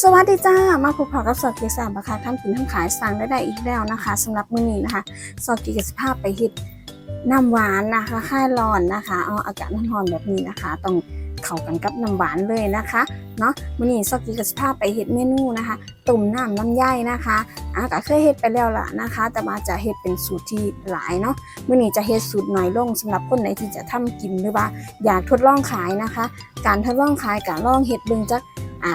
สวัสดีจ้า มาพบพอกับสอบเกียร์สามราคาทำกินทำขายสั่งได้ได้อีกแล้วนะคะสำหรับมื้อนี้นะคะสอบเกียร์สิภาพไปเฮ็ดน้ำหวานนะคะค่ายร้อนนะคะเอาอากาศร้อนๆแบบนี้นะคะ ต้องเข้ากันกับน้ำหวานเลยนะคะเนาะมื้อนี้สอบเกียร์สิภาพไปเฮ็ดเมนูนะคะตุ่มน้ำลำไยนะคะอะก็เคยเฮ็ดไปแล้วล่ะนะคะ แต่มาจะเฮ็ดเป็นสูตรที่หลายเนาะมื้อนี้จะเฮ็ดสูตรหน้อยลงสำหรับคนไหนที่จะทำกินหรือว่าอยากทดลองขายนะคะ การทดลองขายการลองเฮ็ดเบิ่งจักอะ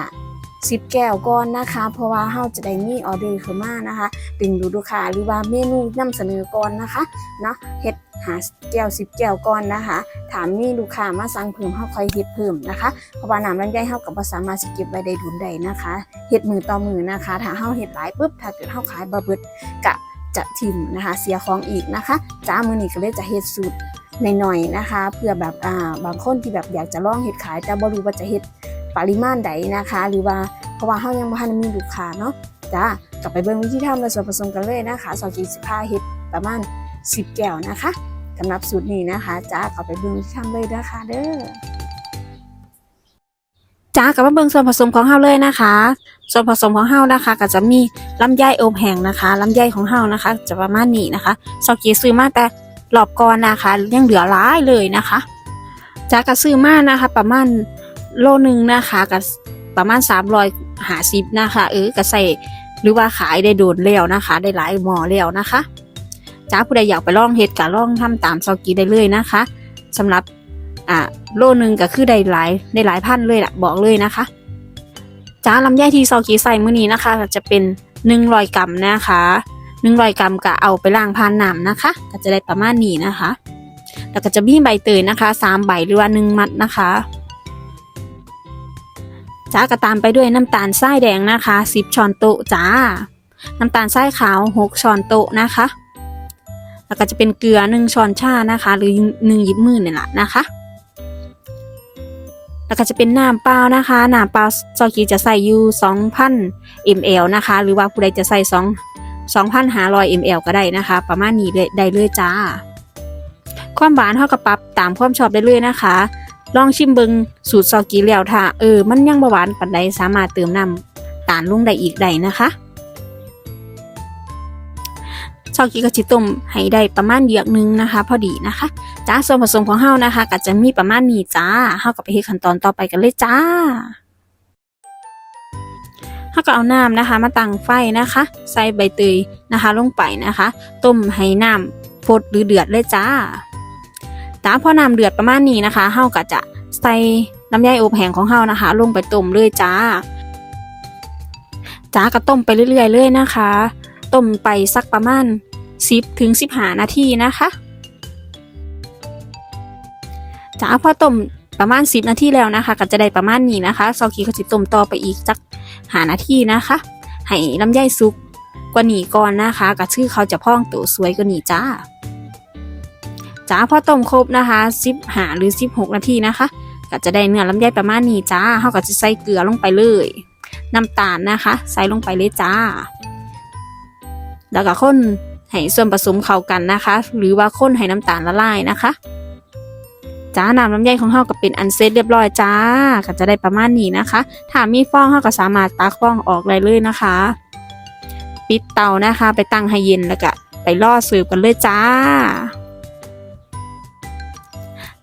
สิบแก้วก่อนนะคะ เพราะว่าเราจะได้มีออเดอร์เข้ามานะคะดึงดูลูกค้าหรือว่าเมนูนำเสนอก่อนนะคะเนาะเฮ็ดหาแก้วสิบแก้วก่อนนะคะถามมีลูกค้ามาสั่งเพิ่มเฮาค่อยเฮ็ดเพิ่มนะคะเพราะว่าน้ำลำไยเฮาก็บ่สามารถสิเก็บไว้ได้ดุนใดนะคะเฮ็ดมือต่อมือนะคะ ถ้าเฮาเฮ็ดหลายปุ๊บถ้าเกิดเฮาขายบ่เบิดกะจะทิมนะคะเสียของอีกนะคะจ้ามือนี้ก็เลยจะเฮ็ดสูตรหน่อยๆนะคะ เพื่อแบบอ่าบางคนที่แบบอยากจะลองเฮ็ดขายแต่บ่รู้ว่าจะเฮ็ดปริมาณใดนะคะ หรือว่า เพราะว่าเฮายังบ่ทันมีลูกค้าเนาะจ้ากลับไปเบิ่งวิธีทำและส่วนผสมกันเลยนะคะซอสจีสิบห้าเฮ็ดประมาณ10แก้วนะคะสำหรับสูตรนี้นะคะจ้ากลับไปเบิ่งวิธีทำเลยนะคะเด้อจ้ากลับมาเบิ่งส่วนผสมของเฮาเลยนะคะ ส่วนผสมของเฮานะคะ ก็จะมีลำไยอบแห้งนะคะลำไยของเฮานะคะ จะประมาณนี้นะคะซอกีซื้อมาแต่รอบก่อนนะคะยังเหลือหลายเลยนะคะจ้าก็ซื้อมานะคะ ประมาณโลนึงนะคะกับ ประมาณ300หาสิบนะคะ เออก็ใส่หรือว่าขายได้โดนแล้วนะคะ ได้หลายหม้อแล้วนะคะจ้าผู้ใดอยากไปลองเฮ็ดก็ลองทำตามซอกีได้เลยนะคะสำหรับอ่าโลนึงก็คือได้หลายได้หลายพันเลยละบอกเลยนะคะจ้าลำไยที่ซอกีใส่มื้อนี้นะคะ จะเป็น100กรัมนะคะ100กรัมก็เอาไปล้างผ่านน้ำนะคะ ก็จะได้ประมาณนี้นะคะ แล้วก็จะมีใบเตยนะคะ3ใบหรือว่า1มัดนะคะ จ้าก็ตามไปด้วยน้ำตาลทรายแดงนะคะ 10ช้อนโต๊ะจ้า น้ำตาลทรายขาว 6ช้อนโต๊ะนะคะ แล้วก็จะเป็นเกลือ 1ช้อนชานะคะ หรือ1หยิบมือนี่แหละนะคะ แล้วก็จะเป็นน้ำเปล่านะคะน้ำเปล่าซอกีจะใส่อยู่2,000 ml นะคะ หรือว่าผู้ใดจะใส่2 2,500 ml ก็ได้นะคะ ประมาณนี้ได้เลยจ้า ความหวานเท่ากับปรับตามความชอบได้เลยนะคะ ลองชิมเบิงสูตรซอกีแล้วถ้าเออมันยังบ่หวานปานใดสามารถเติมน้ำตาลลงได้อีกได้นะคะซอกีก็จิต้มให้ได้ประมาณเดียกนึงนะคะ พอดีนะคะจ้าส่วนผสมของเฮานะคะก็จะมีประมาณนี้จ้าเฮาก็ไปเฮ็ดขั้นตอนต่อไปกันเลยจ้าเฮาก็เอาน้ำนะคะ มาตั้งไฟนะคะ ใส่ใบเตยนะคะ ลงไปนะคะ ต้มให้น้ำฟดหรือเดือดเลยจ้า จ้าพอน้ำเดือดประมาณนี้นะคะเฮาก็จะใส่น้ำยาอบแห้งของเฮานะคะ ลงไปต้มเลยจ้า จ้าก็ต้มไปเรื่อยๆเลยนะคะ ต้มไปสักประมาณ 10ถึง15 นาทีนะคะจ้าพอต้มประมาณ 10 นาทีแล้วนะคะ ก็จะได้ประมาณนี้นะคะซอกีก็จะต้มต่อไปอีกสักหานาทีนะคะ ให้ลำไยสุกกว่านี้ก่อนนะคะก็ชื่อเขาจะพองตัวสวยกว่านี้จ้า จ้าพอต้มครบนะคะ10หาหรือ16นาทีนะคะ ก็จะได้เนื้อลำไยประมาณนี้จ้าเขาก็จะใส่เกลือลงไปเลยน้ำตาลนะคะ ใส่ลงไปเลยจ้า แล้วก็ข้นให้ส่วนผสมเข้ากันนะคะ หรือว่าข้นให้น้ำตาลละลายนะคะจ้าน้ำลำไยของเขาก็เป็นอันเซตเรียบร้อยจ้า ก็จะได้ประมาณนี้นะคะ ถ้ามีฟองเขาก็สามารถตักฟองออกได้เลยนะคะ ปิดเตานะคะ ไปตั้งให้เย็นแล้วก็ไปล่อเสิร์ฟกันเลยจ้า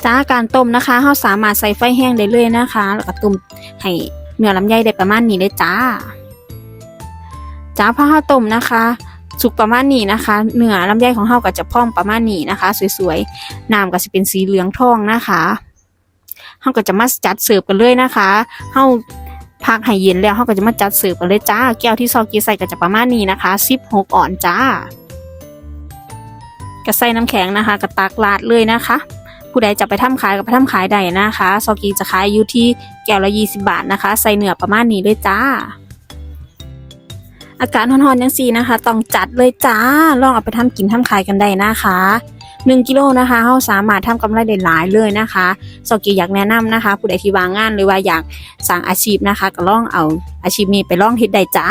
จ้าการต้มนะคะเราสามารถใส่ไฟแห้งได้เลยนะคะ แล้วก็ต้มให้เนื้อลำไยได้ประมาณนี้เลยจ้า จ้าพอเราต้มนะคะสุกประมาณนี้นะคะเนื้อลำไยของเราก็จะพองประมาณนี้นะคะ สวยๆน้ำก็จะเป็นสีเหลืองทองนะคะเราก็จะมาจัดเสิร์ฟกันเลยนะคะเราพักให้เย็นแล้วเราก็จะมาจัดเสิร์ฟกันเลยจ้า แก้วที่ซอกีใส่ก็จะประมาณนี้นะคะ16อ่อนจ้าก็ใส่น้ำแข็งนะคะกระตักลาดเลยนะคะ ผู้ใดจะไปทำขายก็ไปทำขายได้นะคะซอกีจะขายอยู่ที่แก้วละ20บาทนะคะ ใส่เนื้อประมาณนี้เลยจ้า อากาศร้อนๆยังสีนะคะ ต้องจัดเลยจ้า ลองเอาไปทำกินทำขายกันได้นะคะ1กิโลนะคะเราสามารถทำกำไรได้หลายเลยนะคะซอกีอยากแนะนำนะคะ ผู้ใดที่วางงานหรือว่าอยากสร้างอาชีพนะคะ ก็ลองเอาอาชีพนี้ไปลองเฮ็ดได้จ้า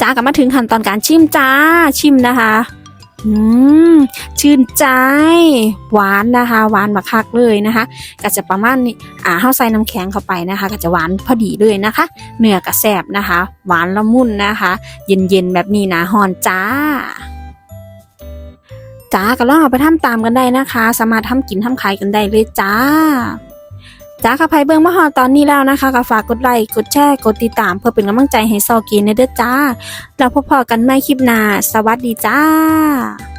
จ้าก็มาถึงขั้นตอนการชิมจ้าชิมนะคะ อืมชื่นใจหวานนะคะหวานบักคักเลยนะคะ ก็จะประมาณนี้อ่าเฮาใส่น้ำแข็งเข้าไปนะคะ ก็จะหวานพอดีเลยนะคะ เนื้อกระแซบนะคะ หวานละมุนนะคะ เย็นๆแบบนี้นะฮอนจ้าจ้าก็ลองเอาไปทำตามกันได้นะคะ สามารถทำกินทำขายกันได้เลยจ้า จ้าค่ะไพเบิ้งมะฮอตอนนี้แล้วนะคะก็ฝากกดไลค์กดแชร์กดติดตาม เพื่อเป็นกำลังใจให้ซอกีนเด้อจ้าแล้วพบกันใหม่คลิปหน้าสวัสดีจ้า